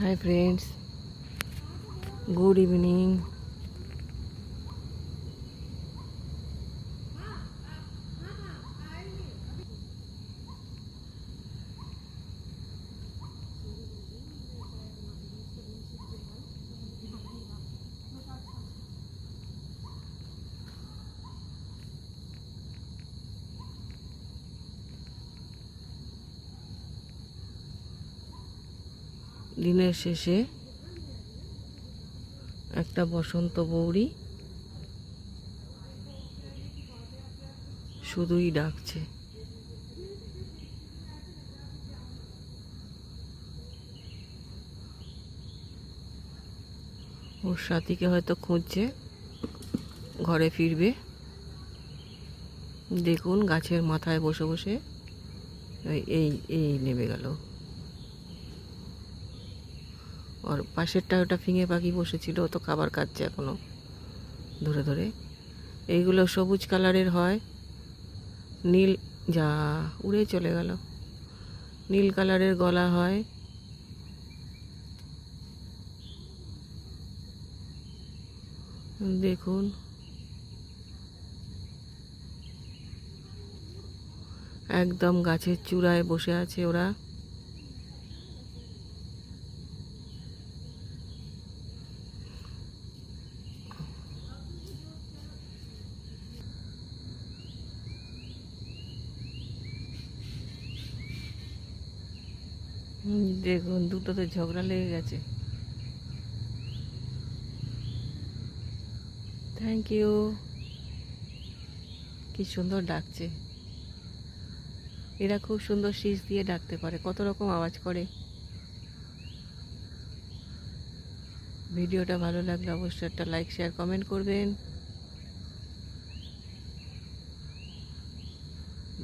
Hi friends good evening দিনের শেষে একটা বসন্ত বৌরি শুধুই ডাকছে। ওর সাথীকে হয়তো খুঁজছে, ঘরে ফিরবে। দেখুন গাছের মাথায় বসে বসে এই- এই নেমে গেল। আর পাশেরটা ওটা ফিঙে পাখি বসেছিল তো খাবার খাচ্ছে এখনও ধরে ধরে। এইগুলো সবুজ কালারের হয়। নীল, যা উড়ে চলে গেল। নীল কালারের গলা হয়। দেখুন। একদম গাছের চূড়ায় বসে আছে ওরা। দেখুন, দুটোতে ঝগড়া লেগে গেছে। থ্যাংক ইউ কি সুন্দর ডাকছে। এরা খুব সুন্দর শীষ দিয়ে ডাকতে পারে, কত রকম আওয়াজ করে। ভিডিওটা ভালো লাগলে অবশ্যই একটা লাইক শেয়ার কমেন্ট করবেন।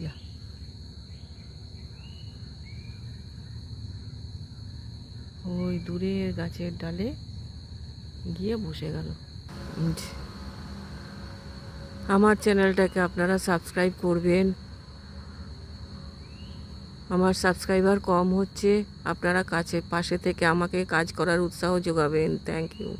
যা দূরের গাছের ডালে গিয়ে বসে গেল। আমার চ্যানেলটাকে আপনারা সাবস্ক্রাইব করবেন। আমার সাবস্ক্রাইবার কম হচ্ছে, আপনারা কাছে, পাশে থেকে আমাকে কাজ করার উৎসাহ যোগাবেন। Thank you